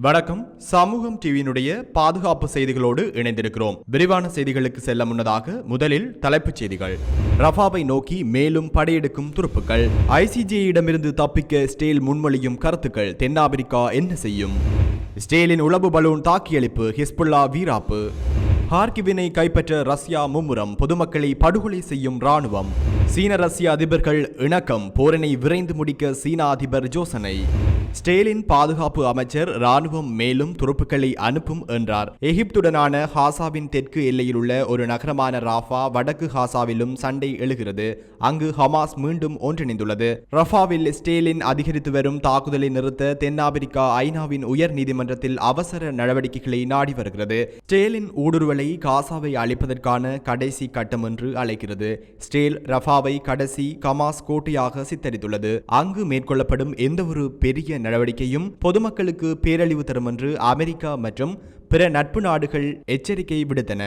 வணக்கம். சமூகம் டிவியினுடைய பாதுகாப்பு செய்திகளோடு இணைந்திருக்கிறோம். விரிவான செய்திகளுக்கு செல்ல முன்னதாக முதலில் தலைப்புச் செய்திகள். ரஃபாவை நோக்கி மேலும் படையெடுக்கும் துருப்புக்கள். ஐசிஜேயிடமிருந்து தப்பிக்க ஸ்டேல் முன்மொழியும் கருத்துக்கள். தென்னாப்பிரிக்கா என்ன செய்யும்? ஸ்டேலின் உளவு பலூன் தாக்கியளிப்பு ஹிஸ்புல்லா வீராப்பு. ஹார்கிவினை கைப்பற்ற ரஷ்யா மும்முரம். பொதுமக்களை படுகொலை செய்யும் ராணுவம் சீன ரஷ்ய அதிபர்கள் இணக்கம் போரினை விரைந்து முடிக்க சீன அதிபர் ஜோசனை. ஸ்டேலின் பாதுகாப்பு அமைச்சர் ராணுவம் மேலும் துருப்புக்களை அனுப்பும் என்றார். எகிப்துடனான ஹாசாவின் தெற்கு எல்லையில் உள்ள ஒரு நகரமான ராஃபா வடக்கு ஹாசாவிலும் சண்டை எழுகிறது. அங்கு ஹமாஸ் மீண்டும் ஒன்றிணைந்துள்ளது. ரஃபாவில் ஸ்டேலின் அதிகரித்து வரும் தாக்குதலை நிறுத்த தென்னாப்பிரிக்கா ஐநாவின் உயர் நீதிமன்றத்தில் அவசர நடவடிக்கைகளை நாடி வருகிறது. ஸ்டேலின் ஊடுருவலை காசாவை அளிப்பதற்கான கடைசி கட்டம் என்று அழைக்கிறது. ஸ்டேல் ரஃபா ரஃபாவை கடைசி கமாஸ் கோட்டையாக சித்தரித்துள்ளது. அங்கு மேற்கொள்ளப்படும் எந்தவொரு பெரிய நடவடிக்கையும் பொதுமக்களுக்கு பேரழிவு தரும் என்று அமெரிக்கா மற்றும் பிற நட்பு நாடுகள் எச்சரிக்கை விடுத்தன.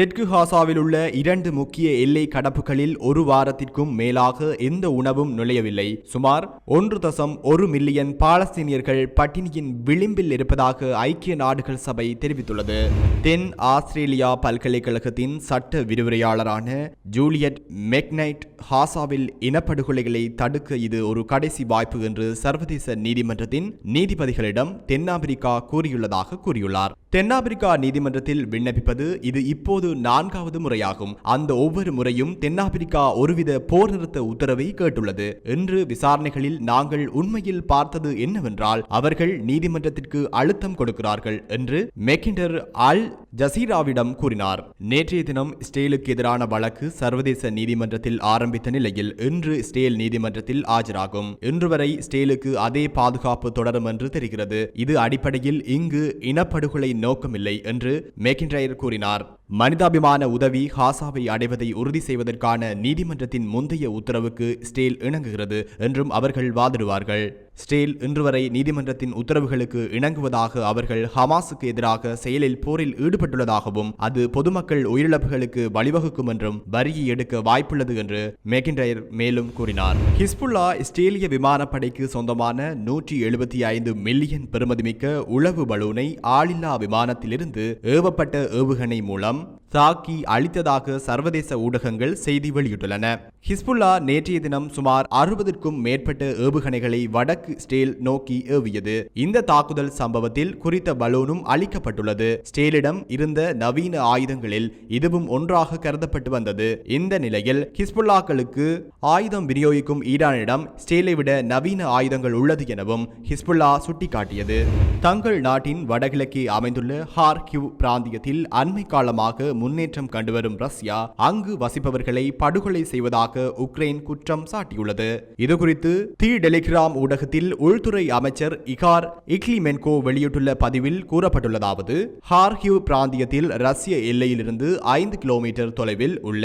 தெற்கு ஹாசாவில் உள்ள இரண்டு முக்கிய எல்லை கடப்புகளில் ஒரு வாரத்திற்கும் மேலாக எந்த உணவும் நுழையவில்லை. சுமார் ஒன்று தசம் ஒரு மில்லியன் பாலஸ்தீனியர்கள் பட்டினியின் விளிம்பில் இருப்பதாக ஐக்கிய நாடுகள் சபை தெரிவித்துள்ளது. தென் ஆஸ்திரேலியா பல்கலைக்கழகத்தின் சட்ட விரிவுரையாளரான ஜூலியட் மெக்னைட் ஹாசாவில் இனப்படுகொலைகளை தடுக்க இது ஒரு கடைசி வாய்ப்பு என்று சர்வதேச நீதிமன்றத்தின் நீதிபதிகளிடம் தென்னாப்பிரிக்கா கூறியுள்ளதாக கூறியுள்ளார். தென்னாப்பிரிக்கா நீதிமன்றத்தில் விண்ணப்பிப்பது இது இப்போது நான்காவது முறையாகும். அந்த ஒவ்வொரு முறையும் தென்னாப்பிரிக்கா ஒருவித போர் நிறுத்த உத்தரவை கேட்டுள்ளது. என்று விசாரணைகளில் நாங்கள் உண்மையில் பார்த்தது என்னவென்றால் அவர்கள் நீதிமன்றத்திற்கு அழுத்தம் கொடுக்கிறார்கள் என்று மெக்கிண்டர் அல் ஜசீராவிடம் கூறினார். நேற்றைய தினம் ஸ்டேலுக்கு எதிரான வழக்கு சர்வதேச நீதிமன்றத்தில் ஆரம்பித்த நிலையில் இன்று ஸ்டேல் நீதிமன்றத்தில் ஆஜராகும். இன்று வரை ஸ்டேலுக்கு அதே பாதுகாப்பு தொடரும் என்று தெரிகிறது. இது அடிப்படையில் இங்கு இனப்படுகொலை நோக்கமில்லை என்று மெக்கின்ட்ரையர் கூறினார். மனிதாபிமான உதவி ஹாசாவை அடைவதை உறுதி செய்வதற்கான நீதிமன்றத்தின் முந்தைய உத்தரவுக்கு ஸ்டேல் இணங்குகிறது என்றும் அவர்கள் வாதிடுவார்கள். ஸ்டீல் இன்று வரை நீதிமன்றத்தின் உத்தரவுகளுக்கு இணங்குவதாக அவர்கள் ஹமாஸுக்கு எதிராக செயலில் போரில் ஈடுபட்டுள்ளதாகவும் அது பொதுமக்கள் உயிரிழப்புகளுக்கு வழிவகுக்கும் என்றும் வரியை எடுக்க வாய்ப்புள்ளது என்று மெகின்டயர் மேலும் கூறினார். ஹிஸ்புல்லா இஸ்ரேலிய விமானப்படைக்கு சொந்தமான நூற்றி எழுபத்தி ஐந்து மில்லியன் பெறுமதிமிக்க உளவு பலூனை ஆளில்லா விமானத்திலிருந்து ஏவப்பட்ட ஏவுகணை மூலம் தாக்கி அழித்ததாக சர்வதேச ஊடகங்கள் செய்தி வெளியிட்டுள்ளன. ஹிஸ்புல்லா நேற்றைய தினம் சுமார் அறுபதுக்கும் மேற்பட்ட ஏவுகணைகளை வடக்கு ஸ்டேல் நோக்கி ஏவியது. இந்த தாக்குதல் சம்பவத்தில் குறித்த பலூனும் அளிக்கப்பட்டுள்ளது ஸ்டேலிடம் இருந்த நவீன ஆயுதங்களில் இதுவும் ஒன்றாக கருதப்பட்டு வந்தது. இந்த நிலையில் ஹிஸ்புல்லாக்களுக்கு ஆயுதம் விநியோகிக்கும் ஈரானிடம் ஸ்டேலை விட நவீன ஆயுதங்கள் உள்ளது எனவும் ஹிஸ்புல்லா சுட்டிக்காட்டியது. தங்கள் நாட்டின் வடகிழக்கே அமைந்துள்ள ஹார்கிவ் பிராந்தியத்தில் அண்மை காலமாக முன்னேற்றம் கண்டுவரும் ரஷ்யா அங்கு வசிப்பவர்களை படுகொலை செய்வதாக உக்ரைன் குற்றம் சாட்டியுள்ளது. இதுகுறித்து தி டெலிகிராம் ஊடகத்தில் உள்துறை அமைச்சர் இகார் இக்லிமென்கோ வெளியிட்டுள்ள பதிவில் கூறப்பட்டுள்ளதாவது ஹார்ஹிவ் பிராந்தியத்தில் ரஷ்ய எல்லையிலிருந்து ஐந்து கிலோமீட்டர் தொலைவில் உள்ள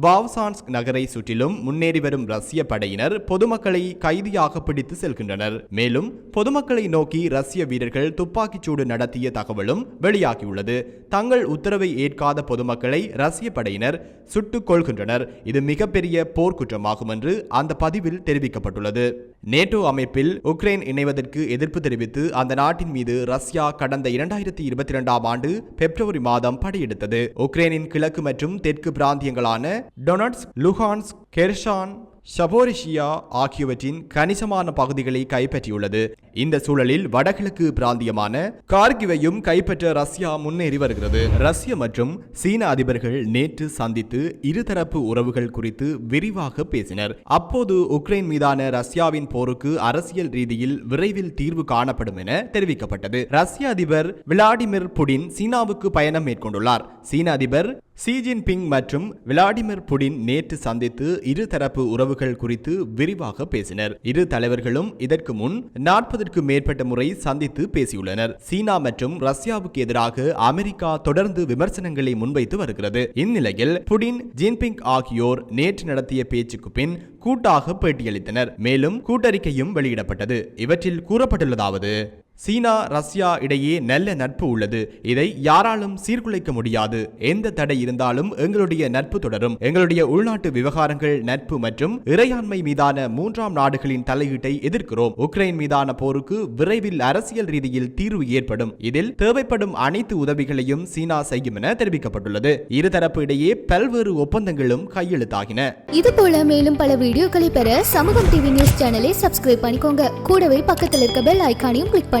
பாவ்சான்ஸ்க் நகரை சுற்றிலும் முன்னேறி வரும் ரஷ்ய படையினர் பொதுமக்களை கைதியாக பிடித்து செல்கின்றனர். மேலும் பொதுமக்களை நோக்கி ரஷ்ய வீரர்கள் துப்பாக்கிச்சூடு நடத்திய தகவலும் வெளியாகியுள்ளது. தங்கள் உத்தரவை ஏற்காத பொதுமக்களை ரஷ்ய படையினர் சுட்டுக் கொள்கின்றனர் இது மிகப்பெரிய போர்க்குற்றமாகும் என்று அந்த பதிவில் தெரிவிக்கப்பட்டுள்ளது. நேட்டோ அமைப்பில் உக்ரைன் இணைவதற்கு எதிர்ப்பு தெரிவித்து அந்த நாட்டின் மீது ரஷ்யா கடந்த இரண்டாயிரத்தி இருபத்தி இரண்டாம் ஆண்டு பிப்ரவரி மாதம் படையெடுத்தது. உக்ரைனின் கிழக்கு மற்றும் தெற்கு பிராந்தியங்களான டொனட்ஸ் லுஹான்ஸ் கெர்ஷான் ஷபோரிஷியா ஆகியவற்றின் கணிசமான பகுதிகளை கைப்பற்றியுள்ளது. இந்த சூழலில் வடகிழக்கு பிராந்தியமான கார்கிவையும் கைப்பற்ற ரஷ்யா முன்னேறி வருகிறது. ரஷ்ய மற்றும் சீன அதிபர்கள் நேற்று சந்தித்து இருதரப்பு உறவுகள் குறித்து விரிவாக பேசினர். அப்போது உக்ரைன் மீதான ரஷ்யாவின் போருக்கு அரசியல் ரீதியில் விரைவில் தீர்வு காணப்படும் என தெரிவிக்கப்பட்டது. ரஷ்ய அதிபர் விளாடிமிர் புடின் சீனாவுக்கு பயணம் மேற்கொண்டுள்ளார். சீன அதிபர் ஷி ஜின்பிங் மற்றும் விளாடிமிர் புடின் நேற்று சந்தித்து இருதரப்பு உறவுகள் குறித்து விரிவாக பேசினர். இரு தலைவர்களும் இதற்கு முன் நாற்பது நாற்பதற்கு மேற்பட்ட முறை சந்தித்து பேசியுள்ளனர். சீனா மற்றும் ரஷ்யாவுக்கு எதிராக அமெரிக்கா தொடர்ந்து விமர்சனங்களை முன்வைத்து வருகிறது. இந்நிலையில் புடின் ஜின்பிங் ஆகியோர் நேற்று நடத்திய பேச்சுக்கு பின் கூட்டாக பேட்டியளித்தனர். மேலும் கூட்டறிக்கையும் வெளியிடப்பட்டது. இவற்றில் கூறப்பட்டுள்ளதாவது சீனா ரஷ்யா இடையே நல்ல நட்பு உள்ளது. இதை யாராலும் சீர்குலைக்க முடியாது. எந்த தடை இருந்தாலும் எங்களுடைய நட்பு தொடரும். எங்களுடைய உள்நாட்டு விவகாரங்கள் நட்பு மற்றும் இறையாண்மை மீதான மூன்றாம் நாடுகளின் தலையீட்டை எதிர்க்கிறோம். உக்ரைன் மீதான போருக்கு விரைவில் அரசியல் ரீதியில் தீர்வு ஏற்படும். இதில் தேவைப்படும் அனைத்து உதவிகளையும் சீனா செய்யும் என தெரிவிக்கப்பட்டுள்ளது. இருதரப்பு இடையே பல்வேறு ஒப்பந்தங்களும் கையெழுத்தாகின. இது போல மேலும் பல வீடியோக்களை பெற சமூகம் டிவி நியூஸ் சேனலை சப்ஸ்கிரைப் பண்ணிக்கோங்க. கூடவே பக்கத்தில் இருக்க பெல் ஐக்கானையும் கிளிக்